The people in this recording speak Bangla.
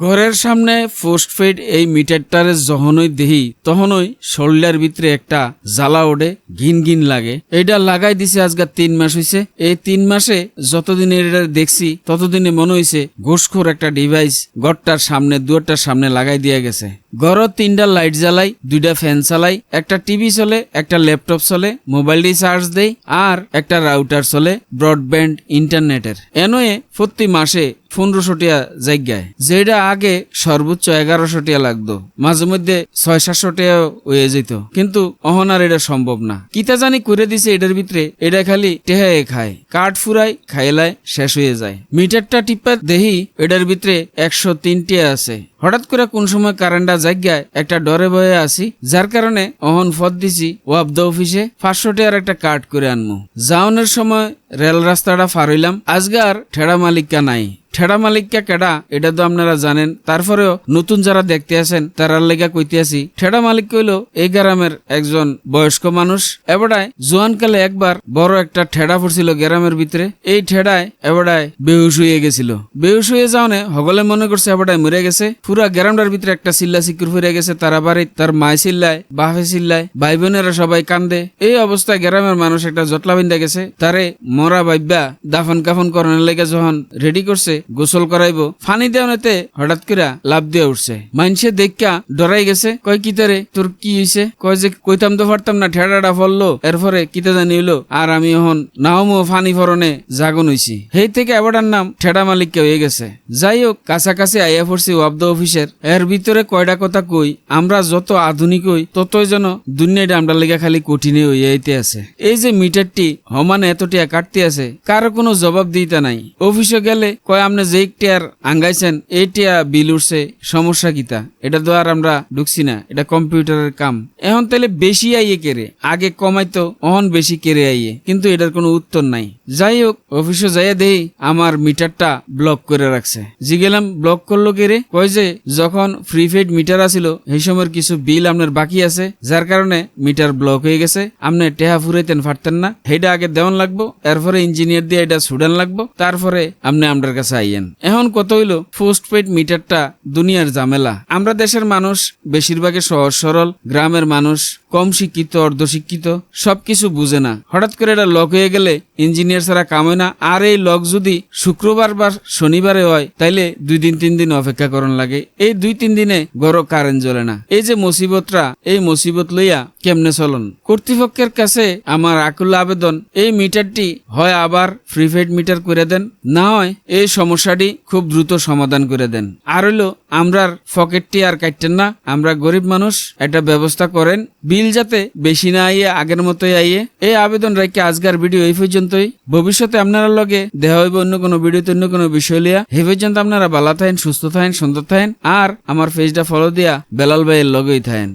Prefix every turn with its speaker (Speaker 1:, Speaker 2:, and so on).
Speaker 1: ঘরের সামনে পোস্টপেড এই মিটারটারে যখনই দেহি তখনই শরীরের ভিতরে একটা জ্বালা ওঠে, ঘিন ঘিন লাগে। এটা লাগাই দিছে আজকে তিন মাস হইছে। এই তিন মাসে যতদিন এটা দেখছি, ততদিনে মনে হইছে ঘুষখোর একটা ডিভাইস ঘরটার সামনে, দুয়ারটার সামনে লাগাই দিয়ে গেছে। ঘরত তিনটা লাইট জ্বালাই, দুইটা ফ্যান চালাই, একটা টিভি চলে, একটা ল্যাপটপ চলে মোবাইলটি চার্জ দেই, আর একটা রাউটার চলে, ব্রডব্যান্ড, ইন্টারনেটের। এনয়ে প্রতি মাসে পনেরোশো টিয়া জায়গায়। যেটা আগে সর্বোচ্চ এগারোশো টিয়া লাগতো, মাঝে মধ্যে ছয় সাতশো টিয়া হয়ে যেত। কিন্তু অহন আর এটা সম্ভব না। কিতা জানি করে দিছে এটার ভিতরে, এটা খালি টেহায়ে খায়, কাঠ ফুরাই খাইলায়, শেষ হয়ে যায়। মিটারটা টিপা দেহি, এটার ভিতরে একশো তিনটি আছে। হঠাৎ করে কোন সময় কারেন্টটা জায়গায় একটা ডরে বয়ে আসি যার কারণে অহন ফদ দিছি ওয়াবদ অফিসে পাঁচশো টাকার একটা কার্ড করে আনমু। যাওনের সময় রেল রাস্তাটা ফার হইলাম, আজগার ঠেড়া মালিকা নাই। ঠেড়া মালিককে কেডা, এটা তো আপনারা জানেন। তারপরেও নতুন যারা দেখতে আছেন, তারার লেগা কইতে আসি ঠেড়া মালিক কইল এই গ্রামের একজন বয়স্ক মানুষ। এবারায় জোয়ানকালে একবার বড় একটা ঠেড়া পড়ছিল গ্রামের ভিতরে। এই ঠেড়ায় এবারায় বেহুশ হয়ে গেছিল। বেহুশ হয়ে যাওনে হগলে মনে করছে এবারায় মরে গেছে। পুরা গ্রামটার ভিতরে একটা চিল্লা সিকুর ফিরে গেছে তারা বাড়ি তার মায় চিল্লায়, বাপে চিল্লায় ভাই বোনেরা সবাই কান্দে। এই অবস্থায় গ্রামের মানুষ একটা জটলা বিন্দা গেছে। তারে মরা বাইব্যা দাফন কাফন করানোর লেগে যখন রেডি করছে গোসল করাইব। ফানি দেওয়ানেতে হঠাৎ করে লাভ দিয়ে উঠছে। মাইনসে দেখা ডরাই গেছে, কয় কিতারে তোর কি হইছে? কয় যে কইতাম তো পারতাম না ঠেড়াটা ফললো, এরপরে কিতা জানি হইল, আর আমি এখন নাওমো ফানি ফরনে জাগন হইছি। সেই থেকে এবারটার নাম ঠেড়া মালিককে হয়ে গেছে। যাই হোক, কাছাকাছি আইয়া পড়ছি ওয়াবদ অফিসের। এর ভিতরে কয়টা কথা কই, আমরা যত আধুনিক হই, ততই যেন দুনিয়াটা আমরা লেগে খালি কঠিনে হইয়াইতে আছে। এই যে মিটারটি হমানে এতটিয়া কাটতে আছে, কারও কোনো জবাব দিতে নাই। অফিসে গেলে কয় আপনি যে টিয়ার আঙ্গাইছেন এই টিয়া বিল উঠছে সমস্যা কিতা এটা তো আর আমরা ঢুকছি না, এটা কম্পিউটারের কাম। এখন তাহলে বেশি আইয়ে কেড়ে আগে কমাইতো, অহন বেশি কেড়ে আইয়ে? কিন্তু এটার কোনো উত্তর নাই। যাই হোক, অফিসে যাইয়া দেই, আমার মিটারটা ব্লক করে রাখছে। জিগেলাম ব্লক করল কে রে? কয় যে, যখন প্রিপেড মিটার আছিল সেই সময়ের কিছু বিল আপনার বাকি আছে, যার কারণে মিটার ব্লক হয়ে গেছে। আপনি টেহা ফুরাইতেন পারতেন না। সেটা আগে দেওয়ান লাগবো, এরপরে ইঞ্জিনিয়ার দিয়ে এটা ছুডান লাগবো, তারপরে আপনি আপনার কাছে আইয়েন। এখন কত হইল? পোস্ট পেড মিটারটা দুনিয়ার ঝামেলা। আমরা দেশের মানুষ বেশিরভাগে সহজ সরল, গ্রামের মানুষ, কম শিক্ষিত, অর্ধশিক্ষিত, সবকিছু বুঝে না। হঠাৎ করে এটা লক হয়ে গেলে ইঞ্জিনিয়ার ছাড়া কাম না। আর এই লক যদি শুক্রবার বা শনিবারে হয়, তাইলে দুই দিন, তিন দিন অপেক্ষা করন লাগে। এই দুই, তিন দিনে গড় কারেন্ট জ্বলে না। এই যে মুসিবতরা, এই মুসিবত লইয়া কেমনে চলন? কর্তৃপক্ষের কাছে আমার আকুল আবেদন, এই মিটারটি হয় আবার প্রিপেড মিটার করে দেন। না হয় এই সমস্যাটি খুব দ্রুত সমাধান করে দেন। আর হইল, আমরার পকেটটি আর কাটতেন না। আমরা গরিব মানুষ, একটা ব্যবস্থা করেন। বিল যাতে বেশি না আইয়ে, আগের মতোই আইয়ে। এই আবেদন রেখে আজকের ভিডিও এই পর্যন্তই। ভবিষ্যতে আপনারা লগে দেহ হইব অন্য কোনো ভিডিওতে, অন্য কোনো বিষয় লিয়া। হে পর্যন্ত আপনারা ভালো থাকেন, সুস্থ থাকেন, সুন্দর থাকেন। আর আমার পেজটা ফলো দিয়া বেলাল ভাইয়ের লগেই থাকেন।